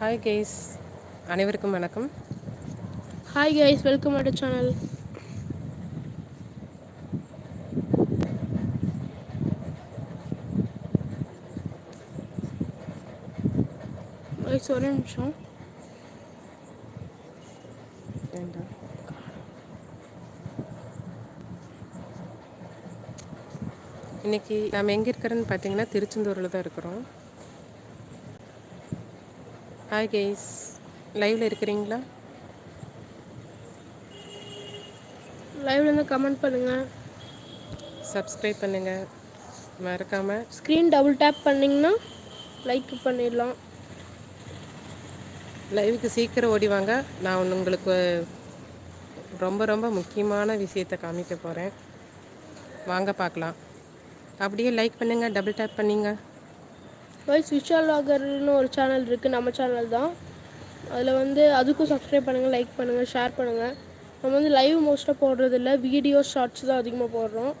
Hi guys அனைவருக்கும் வணக்கம். Hi guys welcome to channel guys ஒரே நிமிஷம். ஏண்டா இன்னைக்கு நாம் எங்கே இருக்கிறோன்னு பார்த்தீங்கன்னா திருச்செந்தூரில் தான் இருக்கிறோம். ஹாய் கேஸ் லைவில் இருக்கிறீங்களா? லைவ்ல இருந்து கமெண்ட் பண்ணுங்க. சப்ஸ்கிரைப் பண்ணுங்கள் மறக்காமல் ஸ்க்ரீன் டபுள் டேப் பண்ணிங்கன்னா லைக் பண்ணிடலாம். லைவுக்கு சீக்கிரம் ஓடி வாங்க. நான் ஒன்று உங்களுக்கு ரொம்ப ரொம்ப முக்கியமான விஷயத்தை காமிக்க போகிறேன் வாங்க பார்க்கலாம். அப்படியே லைக் பண்ணுங்கள் டபுள் டேப் பண்ணிங்க. கைஸ் விஷால் வாகர்னு ஒரு சேனல் இருக்குது நம்ம சேனல் தான். அதில் வந்து அதுக்கும் சப்ஸ்கிரைப் பண்ணுங்கள் லைக் பண்ணுங்கள் ஷேர் பண்ணுங்கள் நம்ம வந்து லைவ் மோஸ்ட்டாக போடுறதில்ல. வீடியோ ஷார்ட்ஸ் தான் அதிகமாக போடுறோம்.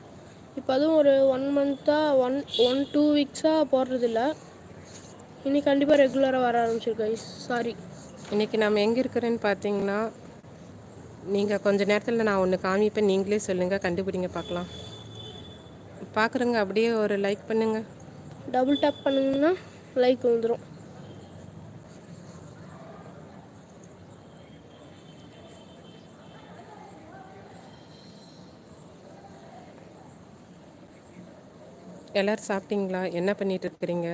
இப்போ அதுவும் ஒரு ஒன் மந்த்தாக ஒன் ஒன் டூ வீக்ஸாக போடுறதில்ல. இனி கண்டிப்பாக ரெகுலராக வர ஆரம்பிச்சிருக்கேன் சாரி இன்றைக்கி நம்ம எங்கே இருக்கிறேன்னு பார்த்தீங்கன்னா நீங்கள் கொஞ்சம் நேரத்தில் நான் ஒன்று காமிப்பேன். நீங்களே சொல்லுங்கள் கண்டுபிடிங்க பார்க்கலாம் பார்க்குறங்க அப்படியே ஒரு லைக் பண்ணுங்கள் டபுள் டேப் பண்ணிங்கன்னா லைக் வந்துடும் எல்லோரும் சாப்பிட்டீங்களா? என்ன பண்ணிட்டு இருக்கிறீங்க?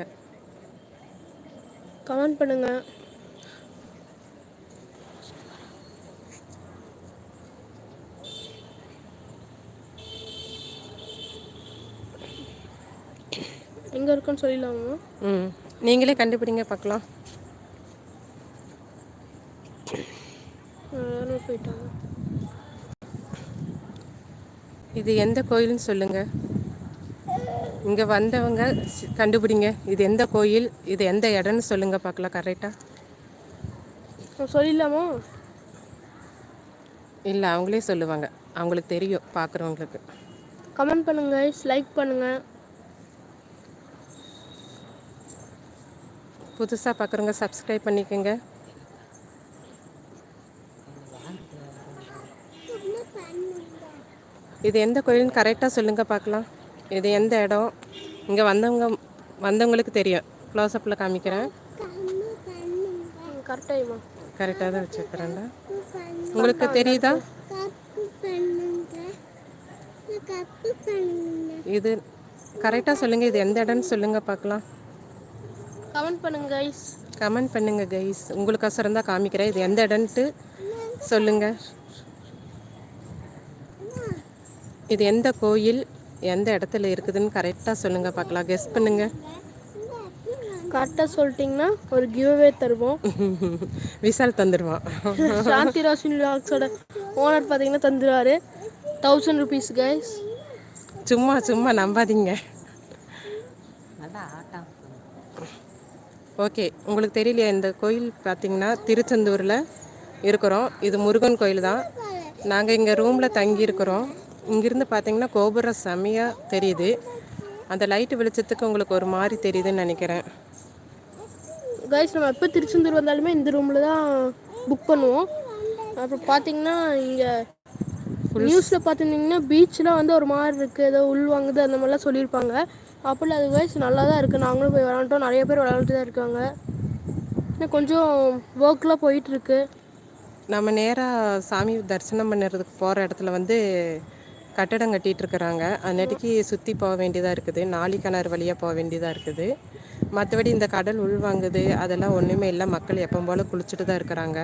கமெண்ட் பண்ணுங்கள் எங்கே இருக்குன்னு சொல்லிடலாமா? ம். நீங்களே கண்டுபிடிங்க பார்க்கலாம். போயிட்டாங்க. இது எந்த கோயில்னு சொல்லுங்கள் இங்கே வந்தவங்க கண்டுபிடிங்க. இது எந்த கோயில் இது எந்த இடம்னு சொல்லுங்கள் பார்க்கலாம் கரெக்டாக சொல்லிடலாமா? இல்லை அவங்களே சொல்லுவாங்க. அவங்களுக்கு தெரியும் பார்க்குறவங்களுக்கு. கமெண்ட் பண்ணுங்க லைக் பண்ணுங்க. புதுசாக பார்க்குறவங்க சப்ஸ்கிரைப் பண்ணிக்கோங்க. இது எந்த கோயில்னு கரெக்டாக சொல்லுங்கள் பார்க்கலாம். இது எந்த இடம்? இங்கே வந்தவங்க வந்தவங்களுக்கு தெரியும். க்ளோஸ்அப்பில் காமிக்கிறேன். கரெக்டாக தான் வச்சுருக்கிறேன்டா. உங்களுக்கு தெரியுதா? இது கரெக்டாக சொல்லுங்கள் இது எந்த இடம்னு சொல்லுங்கள் பார்க்கலாம். கமெண்ட் பண்ணுங்க கைஸ் கமெண்ட் பண்ணுங்க கைஸ் உங்களுக்கோசரம் தான் காமிக்கிறேன். இது எந்த இடம்ட்டு சொல்லுங்க. இது எந்த கோயில் எந்த இடத்துல இருக்குதுன்னு கரெக்டாக சொல்லுங்க. பார்க்கலாம். கெஸ் பண்ணுங்க. கரெக்டாக சொல்லிட்டீங்கன்னா ஒரு கிவ்அவே தருவோம். விசால் தந்துடுவான் சாந்தி ரோஷினி லாக்ஸோட ஓனர் பார்த்தீங்கன்னா தந்துடுவார் தௌசண்ட் ருபீஸ் கைஸ் சும்மா சும்மா நம்பாதீங்க. ஓகே உங்களுக்கு தெரியலையா இந்த கோயில் பார்த்தீங்கன்னா திருச்செந்தூரில் இருக்கிறோம். இது முருகன் கோயில் தான். நாங்கள் இங்கே ரூமில் தங்கியிருக்கிறோம் இங்கேருந்து பார்த்தீங்கன்னா கோபுரம் செம்மையாக தெரியுது. அந்த லைட்டு வெளிச்சத்துக்கு உங்களுக்கு ஒரு மாதிரி தெரியுதுன்னு நினைக்கிறேன். கைஸ் நம்ம எப்போ திருச்செந்தூர் வந்தாலுமே இந்த ரூமில் தான் புக் பண்ணுவோம். அப்புறம் பார்த்தீங்கன்னா இங்கே நியூஸில் பார்த்துருந்தீங்கன்னா பீச்லாம் வந்து ஒரு மாதிரி இருக்குது ஏதோ உள் வாங்குது அந்த மாதிரிலாம் சொல்லியிருப்பாங்க. அப்படி அது கைஸ் நல்லா தான் இருக்குது நாங்களும் போய் விளாண்டோம் நிறைய பேர் விளாண்டுட்டு தான் இருக்காங்க. இன்னும் கொஞ்சம் ஒர்க்லாம் போயிட்டுருக்கு. நம்ம நேராக சாமி தரிசனம் பண்ணுறதுக்கு போகிற இடத்துல வந்து கட்டடம் கட்டிட்டு இருக்கிறாங்க. அந்நேட்டிக்கு சுற்றி போக வேண்டியதாக இருக்குது. நாளி கிணறு வழியாக போக வேண்டியதாக இருக்குது. மற்றபடி இந்த கடல் உள்வாங்குது அதெல்லாம் ஒன்றுமே இல்லை. மக்கள் எப்போ போல் குளிச்சுட்டு தான் இருக்கிறாங்க.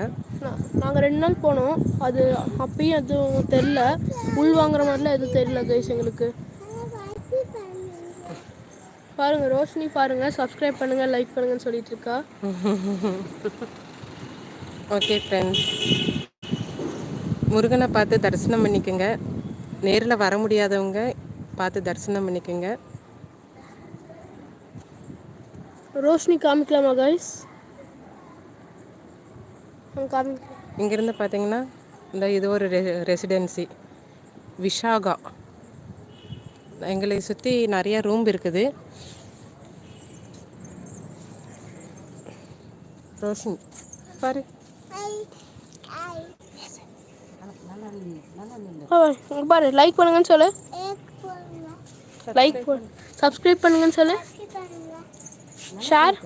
நாங்கள் ரெண்டு நாள் போனோம். அது அப்பயும் எதுவும் தெரில உள் வாங்குற மாதிரிலாம் எதுவும் தெரில கைஸ் எங்களுக்கு. பாருங்க ரோஷினி பாருங்க. சப்ஸ்கிரைப் பண்ணுங்க லைக் பண்ணுங்கன்னு சொல்லிட்டு இருக்கா. ஓகே ஃப்ரெண்ட்ஸ் முருகனை பார்த்து தரிசனம் பண்ணிக்கோங்க. நேரில் வர முடியாதவங்க பார்த்து தரிசனம் பண்ணிக்கோங்க. ரோஷினி காமிக்கலாமா கைஸ் காமிக்கலாம் இங்கேருந்து பார்த்தீங்கன்னா இந்த இது ஒரு ரெ ரெசிடென்சி விஷாகா எங்களை சுற்றி நிறைய ரூம் இருக்குது. ரோஷினி பாரு. பாரு லைக் பண்ணுங்கன்னு சொல்லு. லைக் சப்ஸ்கிரைப் பண்ணுங்கன்னு சொல்லு. ஷேர்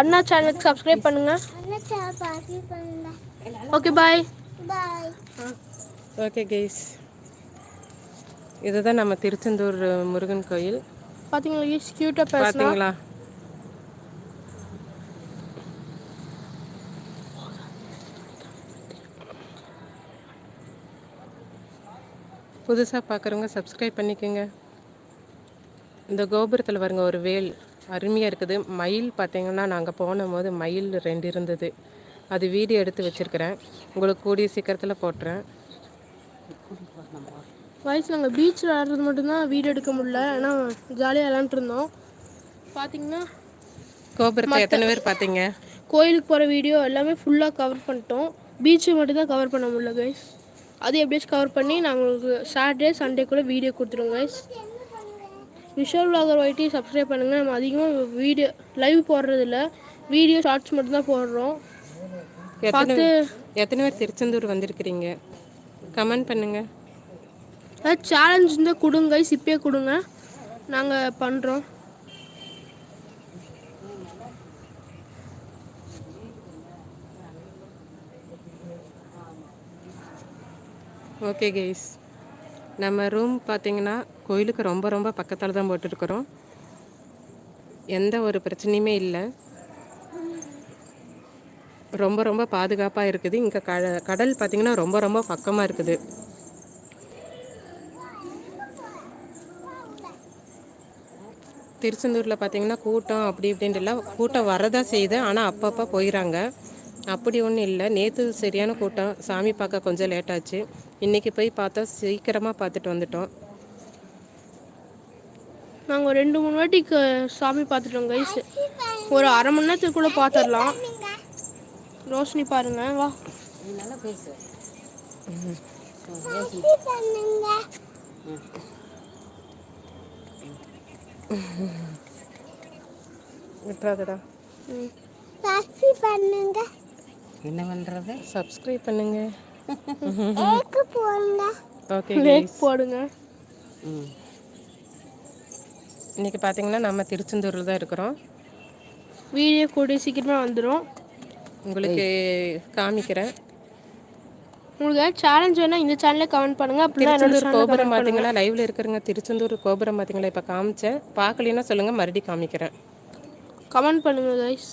அண்ணா சேனலுக்கு சப்ஸ்கிரைப் பண்ணுங்க. ஓகே பாய் ஓகே கெய்ஸ் இதுதான் நம்ம திருச்செந்தூர் முருகன் கோயில். பார்த்தீங்களா ஈஸ் க்யூட்டாக பார்த்தீங்களா புதுசாக பார்க்குறவங்க சப்ஸ்கிரைப் பண்ணிக்கோங்க. இந்த கோபுரத்தில் பாருங்க ஒரு வேல் அருமையாக இருக்குது. மயில் பார்த்தீங்கன்னா நாங்கள் போன போது மயில் ரெண்டு இருந்தது. அது வீடியோ எடுத்து வச்சுருக்கிறேன். உங்களுக்கு கூடிய சீக்கிரத்தில் போட்டுறேன். வயசு நாங்கள் பீச்சில் விளாட்றது மட்டும்தான் வீடியோ எடுக்க முடியல. ஆனால் ஜாலியாக விளாண்டுருந்தோம் பார்த்தீங்கன்னா கோபுரத்தை எத்தனை பேர் பார்த்தீங்க கோயிலுக்கு போகிற வீடியோ எல்லாமே ஃபுல்லாக கவர் பண்ணிட்டோம். பீச்சை மட்டும் தான் கவர் பண்ண முடியல கைஸ் அது எப்படியாச்சும் கவர் பண்ணி நாங்கள் உங்களுக்கு சாட்டர்டே சண்டே கூட வீடியோ கொடுத்துருவோம் கைஸ் விஷுவல் vlogger ஒயிட்டி சப்ஸ்கிரைப் பண்ணுங்கள் நம்ம அதிகமாக வீடியோ லைவ் போடுறது இல்ல வீடியோ ஷார்ட்ஸ் மட்டும் தான் போடுறோம். பார்த்து எத்தனை பேர் திருச்செந்தூர் வந்திருக்கிறீங்க? கமெண்ட் பண்ணுங்க. ஏதாவது சேலஞ்ச் இருந்தால் கொடுங்க கைஸ் இப்பயே கொடுங்க. நாங்கள் பண்ணுறோம் ஓகே கெய்ஸ் நம்ம ரூம் பார்த்தீங்கன்னா கோயிலுக்கு ரொம்ப ரொம்ப பக்கத்தில் தான் போட்டிருக்கிறோம். எந்த ஒரு பிரச்சனையுமே இல்லை. ரொம்ப ரொம்ப பாதுகாப்பாக இருக்குது. இங்கே க கடல் பார்த்தீங்கன்னா ரொம்ப ரொம்ப பக்கமாக இருக்குது. திருச்செந்தூரில் பார்த்தீங்கன்னா கூட்டம் அப்படி இப்படின்ட்டு இல்லை. கூட்டம் வரதான் செய்யுது. ஆனால் அப்பப்போ போயிடறாங்க அப்படி ஒன்றும் இல்லை. நேற்று சரியான கூட்டம். சாமி பார்க்க கொஞ்சம் லேட்டாச்சு இன்றைக்கி போய் பார்த்தா சீக்கிரமாக பார்த்துட்டு வந்துட்டோம். நாங்கள் ஒரு ரெண்டு மூணு வாட்டி க- சாமி பார்த்துட்டோம் கைஸ் ஒரு அரை மணி நேரத்துக்கு கூட பார்த்துடலாம். ரோஷினி பாருங்க வா. விட்டுறாதடா ம். என்ன பண்ணுறது சப்ஸ்கிரைப் பண்ணுங்க. ஓகே லேக் போடுங்க. ம். இன்னைக்கு பார்த்தீங்கன்னா நம்ம திருச்செந்தூரில் தான் இருக்கிறோம். வீடியோ கூடிய சீக்கிரமாக வந்துடும் உங்களுக்கு காமிக்கிறேன். உங்களுக்கு சேலஞ்ச் வேணால் இந்த சேனலே கமெண்ட் பண்ணுங்கள் என்னோட திருச்செந்தூர் கோபுரம் பார்த்தீங்களா லைவ்ல இருக்கிறவங்க திருச்செந்தூர் கோபுரம் பார்த்தீங்களா இப்போ காமிச்சேன். பார்க்கலைன்னா சொல்லுங்க மறுபடியும் காமிக்கிறேன். கமெண்ட் பண்ணுங்க கைஸ்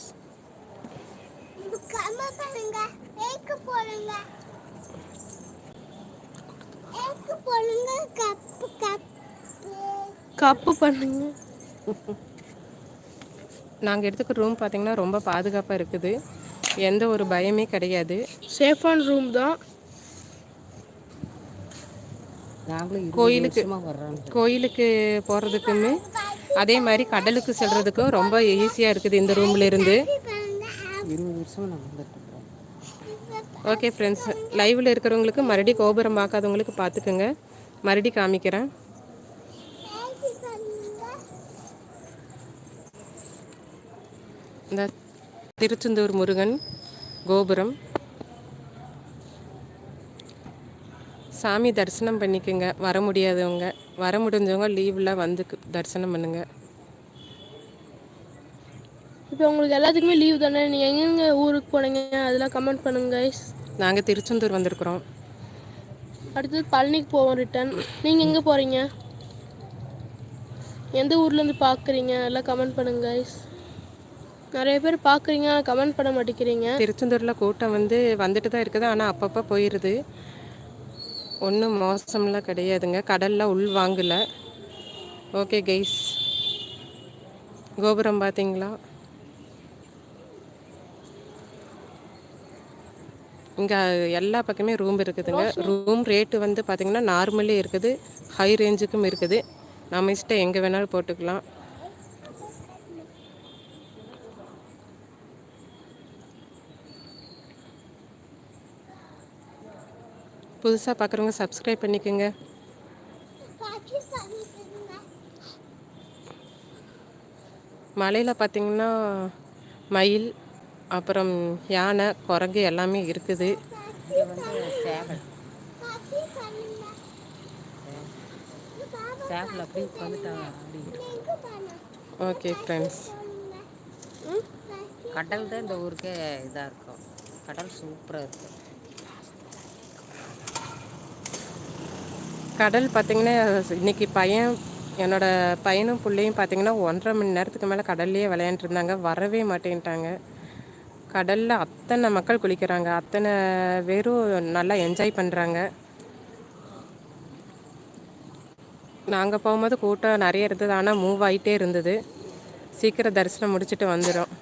கப்பு. பண்ணுங்க. நாங்கள் எடுத்துக்கிற ரூம் பார்த்தீங்கன்னா ரொம்ப பாதுகாப்பாக இருக்குது. எந்த ஒரு பயமே கிடையாது. சேஃபான ரூம் தான். கோயிலுக்கு கோயிலுக்கு போகிறதுக்குமே அதே மாதிரி கடலுக்கு செல்றதுக்கும் ரொம்ப ஈஸியாக இருக்குது இந்த ரூம்ல இருந்து. இருபது வருஷமா நான் வந்துட்டு இருக்கிறோம் ஓகே ஃப்ரெண்ட்ஸ் லைவில் இருக்கிறவங்களுக்கு மறுபடியும் கோபுரம் பார்க்காதவங்களுக்கு பார்த்துக்குங்க மறுபடியும் காமிக்கிறேன். இந்த திருச்செந்தூர் முருகன் கோபுரம். சாமி தரிசனம் பண்ணிக்கோங்க. வர முடியாதவங்க வர முடிஞ்சவங்க லீவில் வந்து தரிசனம் பண்ணுங்க. இப்போ உங்களுக்கு எல்லாத்துக்குமே லீவ் தானே? நீங்கள் எங்கெங்க ஊருக்கு போனீங்க? அதெல்லாம் கமெண்ட் பண்ணுங்க கைஸ் நாங்கள் திருச்செந்தூர் வந்திருக்கிறோம். அடுத்தது பழனிக்கு போவோம் ரிட்டன் நீங்கள் எங்கே போகிறீங்க எந்த ஊர்லேருந்து பார்க்குறீங்க எல்லாம் கமெண்ட் பண்ணுங்க கைஸ் நிறைய பேர் பார்க்குறீங்க கமெண்ட் பண்ண மாட்டேங்கிறீங்க. திருச்செந்தூரில் கூட்டம் வந்து வந்துட்டு தான் இருக்குது. ஆனால் அப்பப்போ போயிடுது ஒன்றும் மோசம்லாம் கிடையாதுங்க. கடலில் உள் வாங்கல. ஓகே கெய்ஸ் கோபுரம் பார்த்தீங்களா? இங்கே எல்லா பக்கமே ரூம் இருக்குதுங்க. ரூம் ரேட்டு வந்து பார்த்திங்கன்னா நார்மலே இருக்குது. ஹை ரேஞ்சுக்கும் இருக்குது. நம்ம இஷ்டம் எங்கே வேணாலும் போட்டுக்கலாம். புதுசாக பார்க்குறவங்க சப்ஸ்கிரைப் பண்ணிக்கோங்க. மலையில் பார்த்திங்கன்னா மயில் அப்புறம் யானை குரங்கு எல்லாமே இருக்குது. வந்து ஓகே ஃப்ரெண்ட்ஸ் கடல் தான் இந்த ஊருக்கே இதாக இருக்கும். கடல் சூப்பராக இருக்கும். கடல் பார்த்திங்கன்னா இன்னைக்கு பையன் என்னோடய பையனும் பிள்ளையும் பார்த்திங்கன்னா ஒன்றரை மணி நேரத்துக்கு மேலே கடல்லையே விளையாண்டுருந்தாங்க வரவே மாட்டேன்ட்டாங்க. கடலில் அத்தனை மக்கள் குளிக்கிறாங்க. அத்தனை பேரும் நல்லா என்ஜாய் பண்ணுறாங்க நாங்கள் போகும்போது கூட்டம் நிறைய இருந்தது. ஆனால் மூவ் ஆகிட்டே இருந்தது. சீக்கிரம் தரிசனம் முடிச்சுட்டு வந்துடும்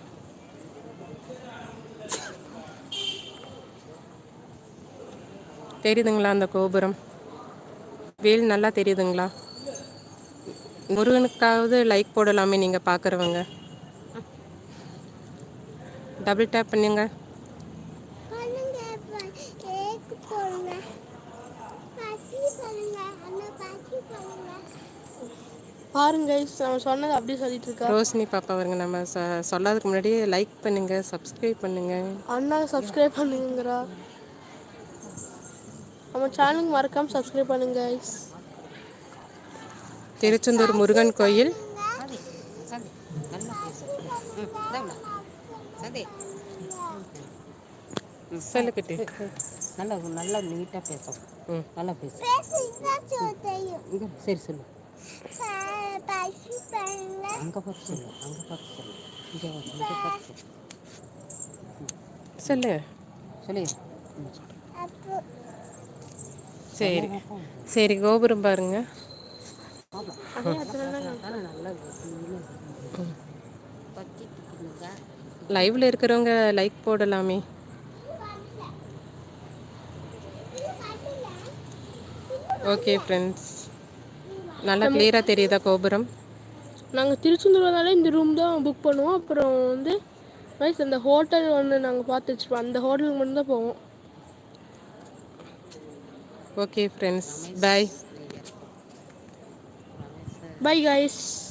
தெரியுதுங்களா அந்த கோபுரம்? வெயில் நல்லா தெரியுதுங்களா? முருகனுக்காவது லைக் போடலாமே நீங்கள் பார்க்குறவங்க டபுள் டேப் பண்ணுங்க. பாருங்க guys, அவன் சொன்னது அப்படியே சொல்லிட்டு இருக்கா? ரோஷினி பாப்பா வருங்க நம்ம சொல்லாததுக்கு முன்னாடியே லைக் பண்ணுங்க சப்ஸ்கிரைப் பண்ணுங்க. அண்ணா சப்ஸ்கிரைப் பண்ணுங்கிறா. நம்ம சேனலுக்கு மறக்காம சப்ஸ்கிரைப் பண்ணுங்க. திருச்செந்தூர் முருகன் கோயில். சொல்லுக்கிட்டு நல்லா நல்லா நீட்டாக பேசும். ம். நல்லா பேசு. இங்கே சரி சொல்லு. அங்கே பார்த்து சொல்லு அங்கே பார்த்து சொல்லு. இங்கே வா, இங்கே பார்த்து சொல்லு. சொல்லு. சொல்லு. ம். சரி. சரி கோபுரம் பாருங்க. லைவ்ல இருக்கிறவங்க லைக் போடலாமே. ஓகே ஃப்ரெண்ட்ஸ் நல்லா கிளியராக தெரியுதா கோபுரம்? நாங்கள் திருச்செந்தூர் வந்தாலே இந்த ரூம் தான் புக் பண்ணுவோம். அப்புறம் வந்து guys, அந்த ஹோட்டல் ஒன்று நாங்கள் பார்த்து வச்சுருப்போம். அந்த ஹோட்டலுக்கு மட்டும் தான் போவோம். Okay friends bye bye guys.